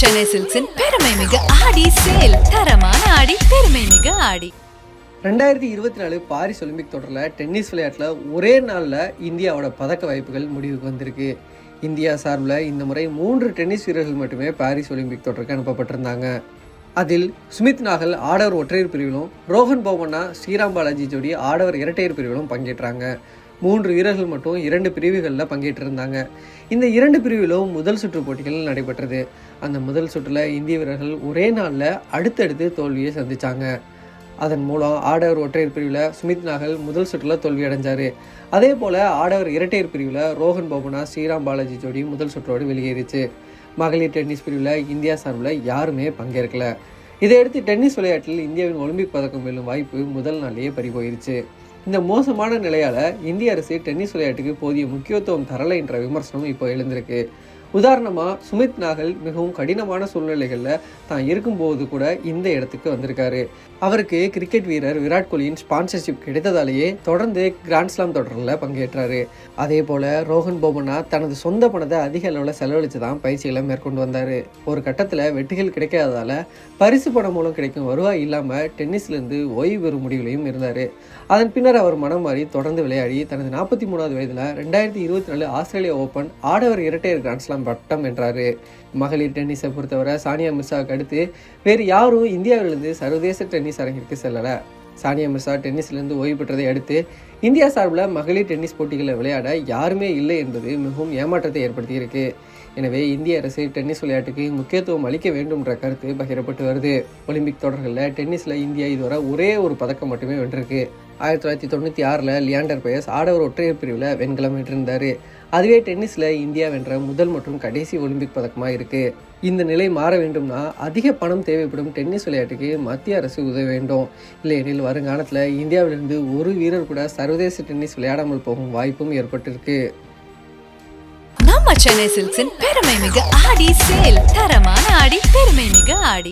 சென்னை சில்க்ஸின் பெருமை மிகு ஆடி சேல். தரமான ஆடி பெருமை மிகு ஆடி. ரெண்டாயிரத்தி இருபத்தி நாலு பாரிஸ் ஒலிம்பிக் தொடரில் டென்னிஸ் விளையாட்டில் ஒரே நாளில் இந்தியாவோட பதக்க வாய்ப்புகள் முடிவுக்கு வந்திருக்கு. இந்தியா சார்பில் இந்த முறை மூன்று டென்னிஸ் வீரர்கள் மட்டுமே பாரிஸ் ஒலிம்பிக் தொடருக்கு அனுப்பப்பட்டிருந்தாங்க. அதில் சுமித் நாகல் ஆடவர் ஒற்றையர் பிரிவிலும் ரோஹன் போபண்ணா ஸ்ரீராம் பாலாஜி ஜோடி ஆடவர் இரட்டையர் பிரிவிலும் பங்கேற்றாங்க. மூன்று வீரர்கள் மட்டும் இரண்டு பிரிவுகளில் பங்கேற்றிருந்தாங்க. இந்த இரண்டு பிரிவிலும் முதல் சுற்று போட்டிகள் நடைபெற்றது. அந்த முதல் சுற்றில் இந்திய வீரர்கள் ஒரே நாளில் அடுத்தடுத்து தோல்வியை சந்திச்சாங்க. அதன் மூலம் ஆடவர் ஒற்றையர் பிரிவில் சுமித் நாகல் முதல் சுற்றில் தோல்வி அடைஞ்சார். அதே போல் ஆடவர் இரட்டையர் பிரிவில் ரோஹன் போபனா ஸ்ரீராம் பாலாஜி ஜோடி முதல் சுற்றோடு வெளியேறிச்சு. மகளிர் டென்னிஸ் பிரிவில் இந்தியா சார்பில் யாருமே பங்கேற்கலை. இதையடுத்து டென்னிஸ் விளையாட்டில் இந்தியாவின் ஒலிம்பிக் பதக்கம் வெல்லும் வாய்ப்பு முதல் நாளிலேயே பறிபோயிருச்சு. இந்த மோசமான நிலையால் இந்திய அரசு டென்னிஸ் விளையாட்டுக்கு போதிய முக்கியத்துவம் தரலை என்ற விமர்சனம் இப்போ எழுந்திருக்கு. உதாரணமாக சுமித் நாகல் மிகவும் கடினமான சூழ்நிலைகளில் தான் இருக்கும்போது கூட இந்த இடத்துக்கு வந்திருக்காரு. அவருக்கு கிரிக்கெட் வீரர் விராட் கோலியின் ஸ்பான்சர்ஷிப் கிடைத்ததாலேயே தொடர்ந்து கிராண்ட்ஸ்லாம் தொடரில் பங்கேற்றாரு. அதே போல் ரோஹன் போபண்ணா தனது சொந்த பணத்தை அதிக அளவில் செலவழித்து தான் பயிற்சிகளை மேற்கொண்டு வந்தார். ஒரு கட்டத்தில் வெற்றிகள் கிடைக்காததால் பரிசு பணம் மூலம் கிடைக்கும் வருவாய் இல்லாமல் டென்னிஸ்லேருந்து ஓய்வு பெறும் முடிவுகளையும் இருந்தார். அதன் பின்னர் அவர் மனம் மாறி தொடர்ந்து விளையாடி தனது நாற்பத்தி மூணாவது வயதில் ரெண்டாயிரத்தி இருபத்தி நாலு ஆஸ்திரேலியா ஓப்பன் ஆடவர் இரட்டையர் கிராண்ட்ஸ்லாம் பட்டம் வென்றார் மகளிர் டென்னிஸை பொறுத்தவரை சானியா மிர்சாவுக்கு அடுத்து வேறு யாரும் இந்தியாவிலிருந்து சர்வதேச டென்னிஸ் அரங்கிற்கு செல்லலை. சானியா மிர்சா டென்னிஸ்லேருந்து ஓய்வு பெற்றதை அடுத்து இந்தியா சார்பில் மகளிர் டென்னிஸ் போட்டிகளை விளையாட யாருமே இல்லை என்பது மிகவும் ஏமாற்றத்தை ஏற்படுத்தியிருக்கு. எனவே இந்திய அரசு டென்னிஸ் விளையாட்டுக்கு முக்கியத்துவம் அளிக்க வேண்டும்ன்ற கருத்து பகிரப்பட்டு வருது. ஒலிம்பிக் தொடர்களில் டென்னிஸில் இந்தியா இதுவரை ஒரே ஒரு பதக்கம் மட்டுமே வென்றிருக்கு. ஆயிரத்தி தொள்ளாயிரத்தி தொண்ணூற்றி ஆறில் லியாண்டர் பயஸ் ஆடவர் ஒற்றையர் பிரிவில் வெண்கலம் வென்றிருந்தார். அதுவே டென்னிஸில் இந்தியா வென்ற முதல் மற்றும் கடைசி ஒலிம்பிக் பதக்கமாக இருக்குது இந்த நிலை மாற வேண்டும்னா அதிக பணம் தேவைப்படும் டென்னிஸ் விளையாட்டுக்கு மத்திய அரசு உதவ வேண்டும். இல்லையெனில் வருங்காலத்தில் இந்தியாவிலிருந்து ஒரு வீரர் கூட சர்வதேச டென்னிஸ் விளையாடாமல் போகும் வாய்ப்பும் ஏற்பட்டிருக்கு. நம்ம சென்னை சில்க்ஸின் பெருமை மிக ஆடி சேல். தரமான ஆடி பெருமை மிக ஆடி.